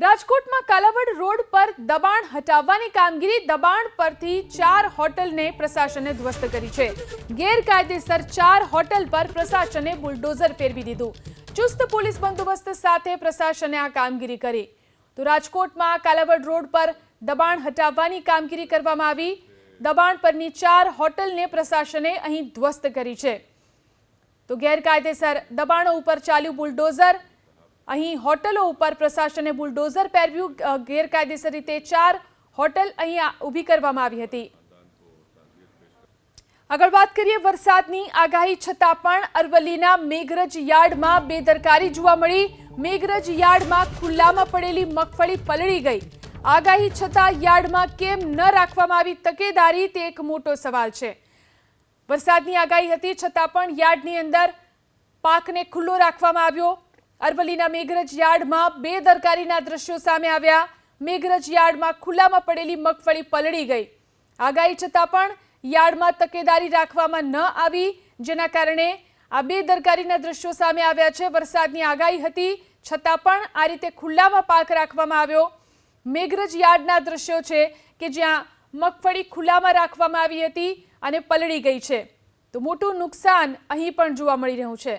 રાજકોટમાં કાલાવડ રોડ પર દબાણ હટાવવાની કામગીરી, દબાણ પરથી ચાર હોટલને પ્રશાસને ધ્વસ્ત કરી છે. ગેરકાયદેસર ચાર હોટલ પર પ્રશાસને બુલડોઝર ફેરવી દીધું. ચુસ્ત પોલીસ બંદોબસ્ત સાથે પ્રશાસને આ કામગીરી કરી. તો રાજકોટમાં કાલાવડ રોડ પર દબાણ હટાવવાની કામગીરી કરવામાં આવી. દબાણ પરની ચાર હોટલને પ્રશાસને અહીં ધ્વસ્ત કરી છે. તો ગેરકાયદેસર દબાણો ઉપર ચાલ્યું બુલડોઝર. અહીં હોટલો ઉપર પ્રશાસને બુલડોઝર પહેર્યું ગેરકાયદેસર રીતે ચાર હોટલ અહીં ઊભી કરવામાં આવી હતી. આગળ વાત કરીએ વરસાદની. આગાહી છતાં પણ અરવલ્લીના મેઘરજ યાર્ડમાં બેદરકારી જોવા મળી. મેઘરજ યાર્ડમાં ખુલ્લામાં પડેલી મગફળી પલળી ગઈ. આગાહી છતાં યાર્ડમાં કેમ ન રાખવામાં આવી તકેદારી તે એક મોટો સવાલ છે. વરસાદની આગાહી હતી છતાં પણ યાર્ડની અંદર પાકને ખુલ્લો રાખવામાં આવ્યો. અરવલ્લીના મેઘરજ યાર્ડમાં બેદરકારીના દ્રશ્યો સામે આવ્યા. મેઘરજ યાર્ડમાં ખુલ્લામાં પડેલી મગફળી પલળી ગઈ. આગાહી છતાં પણ યાર્ડમાં તકેદારી રાખવામાં ન આવી, જેના કારણે આ બેદરકારીના દ્રશ્યો સામે આવ્યા છે. વરસાદની આગાહી હતી, છતાં પણ આ રીતે ખુલ્લામાં પાક રાખવામાં આવ્યો. મેઘરજ યાર્ડના દ્રશ્યો છે કે જ્યાં મગફળી ખુલ્લામાં રાખવામાં આવી હતી અને પલળી ગઈ છે. તો મોટું નુકસાન અહીં પણ જોવા મળી રહ્યું છે.